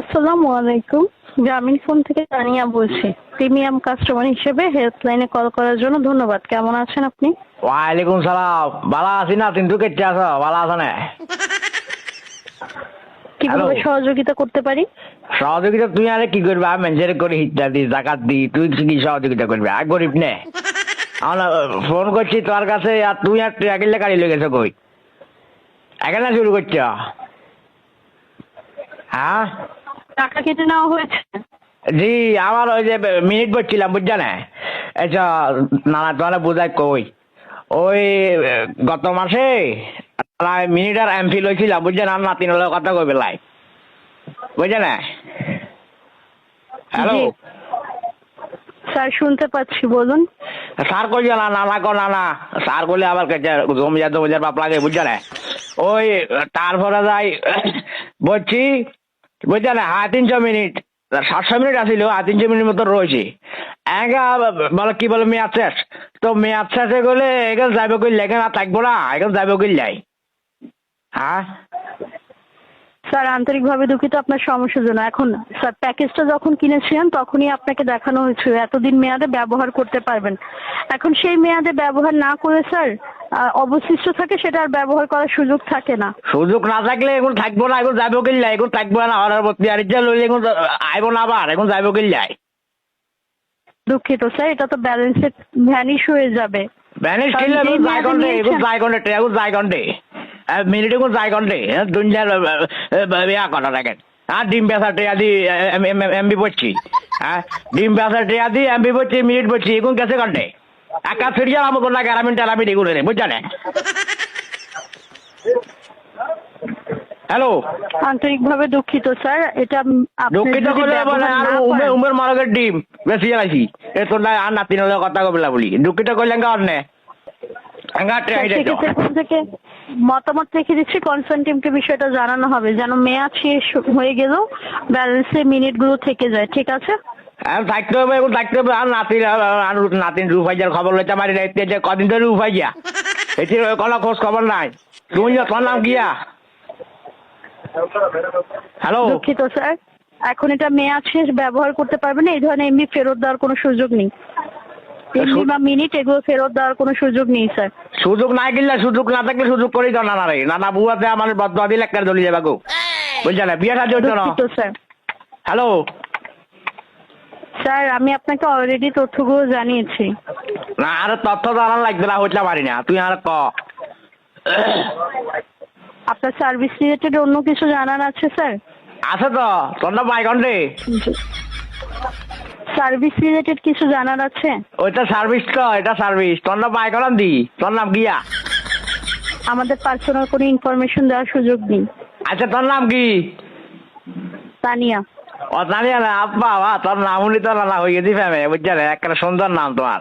আসসালামু আলাইকুম গ্রামীণ ফোন থেকে তানিয়া বলছি। প্রিমিয়াম কাস্টমার হিসেবে হেল্পলাইনে কল করার জন্য ধন্যবাদ। কেমন আছেন আপনি? ওয়ালাইকুম সালাম। ভালো আছি না? কিন্তু কেটে আছো? ভালো আছো না? কীভাবে সহযোগিতা করতে পারি? সহযোগিতা তুই আরে কি করবি? আমি মেঞ্জের করে হিটটা দিই জাকাত দিই তুই কি সহযোগিতা করবি? আর গরিব নে। আমরা ফোন করছি তোর কাছে আর তুই আর তুই একেলে গাড়ি লেগে গেছো কই? এখানে শুরু করছ? হ্যাঁ? টাকা কেটে নেওয়া হয়েছে? জি আমার ওই যে মিনিট বলছিলাম বুঝছ না? আচ্ছা নানা তোমার বোঝাই কই। ওই গত মাসে মিনিট আর এমপি লইছিলাম বুঝছেন আর নাতিন হলে কথা কই বেলায় বুঝছে না? হ্যালো স্যার শুনতে পাচ্ছি বলুন। স্যার কই না নানা কো নানা। স্যার করলে আবার জমিয়া জমিয়ার বাপ লাগে বুঝছে না? ওই তারপরে যাই বলছি বুঝছে না হ্যাঁ তিনশো মিনিট। সাতশো মিনিট আসিল, আর তিনশো মিনিট মতো রয়েছে। একা, বলে, কি বলে, মেয়াদ শেষ? তো মেয়াদ শেষে গেলে, এখানে যাবে কই, লেগে আর থাকব না, এখানে যাবে কই যাই হ্যাঁ? স্যার আন্তরিকভাবে দুঃখিত আপনার সমস্যার জন্য। এখন স্যার প্যাকেজটা যখন কিনেছিলেন তখনই আপনাকে দেখানো হয়েছিল। এতদিন মেয়াদে ব্যবহার করতে পারবেন। এখন সেই মেয়াদে ব্যবহার না করে স্যার অবশিষ্ট থাকে সেটা আর ব্যবহার করার সুযোগ থাকে না। সুযোগ না থাকলে এখন থাকব না এখন যাব কিল এখন থাকব না প্রতি আর যা লইলে এখন আইবো না আবার এখন যাব কিল দুঃখিত স্যার এটা তো ব্যালেন্সে ভ্যানিশ হয়ে যাবে। ব্যানিশ কারণ কিনলে এখন এখন এখন মিনিট এখন যাই ঘন্টে দুনিয়ার ইয়া দেখেন হ্যাঁ ডিম বেসা টেয়া দি এমবি পড়ছি। হ্যাঁ ডিম বেসা টেয়া দি এমবি পড়ছি মিনিট পড়ছি এখন গেছে একা ফিরিয়ে আমাকে না গ্রামীণ টেরামিন এগুলো রে বুঝছেন হ্যালো আন্তরিকভাবে দুঃখিত স্যার। এটা দুঃখিত যদি বলে আর উমের মারকের ডিম বেশি আছি এ তোর না আর নাতিন হলে কথা কবিলা বলি। দুঃখিত করলে এখান থেকে মতামত রেখে দিচ্ছি কনসার্ন টিমকে বিষয়টা জানানো হবে। যেন মেয়াদ শেষ হয়ে গেলেও ব্যালেন্সে মিনিটগুলো থেকে যায় ঠিক আছে? থাকতে হবে এখন থাকতে হবে। আর নাতিন আর নাতিন রূপ খবর লইতে পারি না যে কদিন ধরে রূপ হাইজা? এটি কোনো খোঁজ খবর নাই। তুমি তোর নাম গিয়া হ্যালো দুঃখিত স্যার এখন এটা মেয়াদ শেষ ব্যবহার করতে পারবে না এই ধরনের এমনি ফেরত দেওয়ার কোনো সুযোগ নেই। বা মিনিট এগুলো ফেরত দেওয়ার কোনো সুযোগ নেই স্যার। সুযোগ নাই গিলা সুযোগ না থাকলে সুযোগ করি তো নানা রে। নানা বুয়াতে আমার বদ দিলে একটা দলি যাবা গো। বুঝছে না? বিয়ে হচ্ছে না। স্যার। হ্যালো? স্যার আমি আপনাকে অলরেডি তথ্যগুলো জানিয়েছি। না আর তথ্য জানার লাগবে না হইতে পারি না। তুই আর ক? আপনার সার্ভিস রিলেটেড অন্য কিছু জানার আছে স্যার? আছে তো। তোর নাম বাইকন রে। সার্ভিস রিলেটেড কিছু জানার আছে? ওইটা সার্ভিস তো এটা সার্ভিস। তোর নাম বাইকন দি। তোর নাম গিয়া। আমাদের পার্সোনাল কোনো ইনফরমেশন দেওয়ার সুযোগ নেই। আচ্ছা তোর নাম কি? তানিয়া। ও তানিয়া না আব্বা তোর নাম উনি তো না হয়ে গেছি ফ্যামে একটা সুন্দর নাম তোমার।